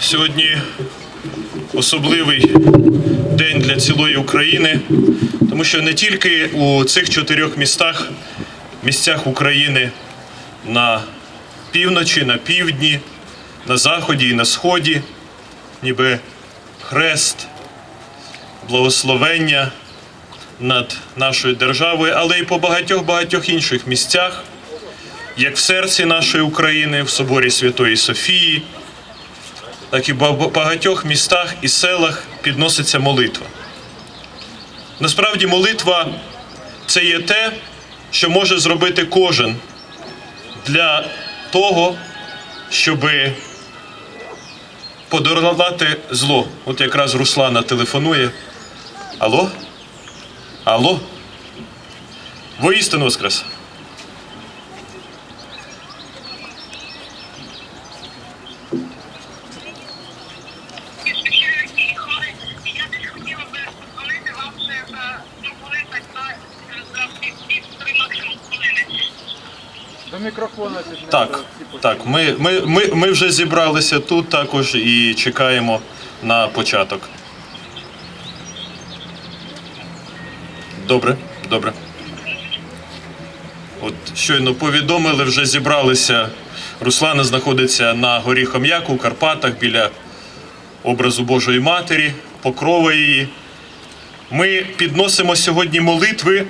Сьогодні особливий день для цілої України, тому що не тільки у цих чотирьох містах, місцях України на півночі, на півдні, на заході і на сході, ніби хрест, благословення над нашою державою, але й по багатьох-багатьох інших місцях, як в серці нашої України, в соборі Святої Софії, так і в багатьох містах і селах підноситься молитва. Насправді, молитва це є те, що може зробити кожен для того, щоб подолати зло. От якраз Руслана телефонує. Алло? Алло? Воістину воскрес. Мікрофона. Так, так. Ми, ми, ми, ми вже зібралися тут також і чекаємо на початок. Добре, добре. От щойно повідомили, вже зібралися. Руслана знаходиться на горі Хом'яку у Карпатах біля образу Божої Матері, покрова її. Ми підносимо сьогодні молитви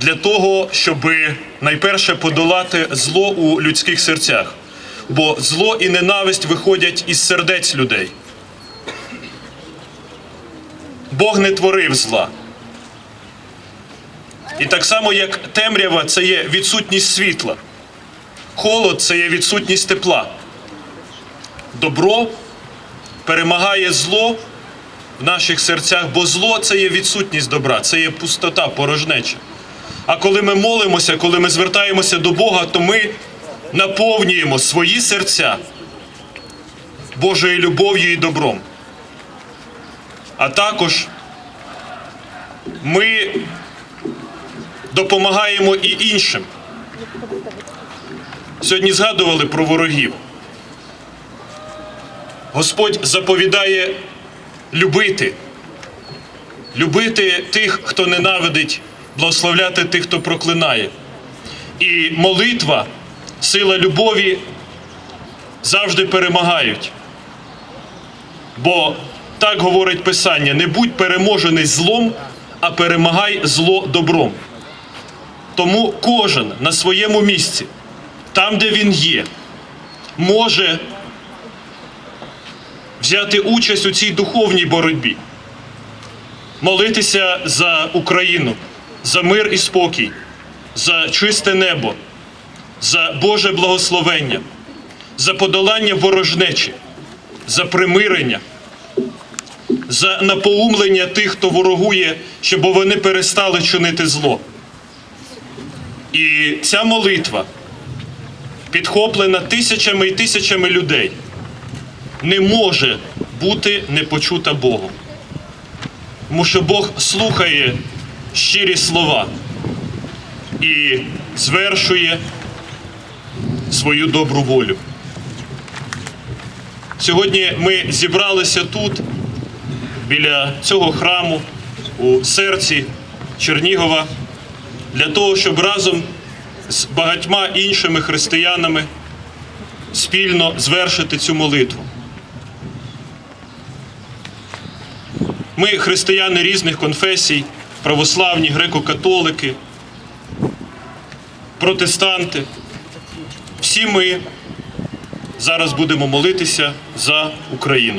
для того, щоб найперше подолати зло у людських серцях. Бо зло і ненависть виходять із сердець людей. Бог не творив зла. І так само, як темрява це є відсутність світла, холод це є відсутність тепла. Добро перемагає зло в наших серцях, бо зло це є відсутність добра, це є пустота, порожнеча. А коли ми молимося, коли ми звертаємося до Бога, то ми наповнюємо свої серця Божою любов'ю і добром. А також ми допомагаємо і іншим. Сьогодні згадували про ворогів. Господь заповідає любити, любити тих, хто ненавидить, благословляти тих, хто проклинає. І молитва, сила любові завжди перемагають. Бо так говорить Писання: не будь переможений злом, а перемагай зло добром. Тому кожен на своєму місці, там, де він є, може взяти участь у цій духовній боротьбі, молитися за Україну, за мир і спокій, за чисте небо, за Боже благословення, за подолання ворожнечі, за примирення, за напоумлення тих, хто ворогує, щоб вони перестали чинити зло. І ця молитва підхоплена тисячами і тисячами людей не може бути не почута Богом. Тому що Бог слухає щирі слова і звершує свою добру волю. Сьогодні ми зібралися тут, біля цього храму, у серці Чернігова, для того, щоб разом з багатьма іншими християнами спільно звершити цю молитву. Ми християни різних конфесій, православні, греко-католики, протестанти. Всі ми зараз будемо молитися за Україну.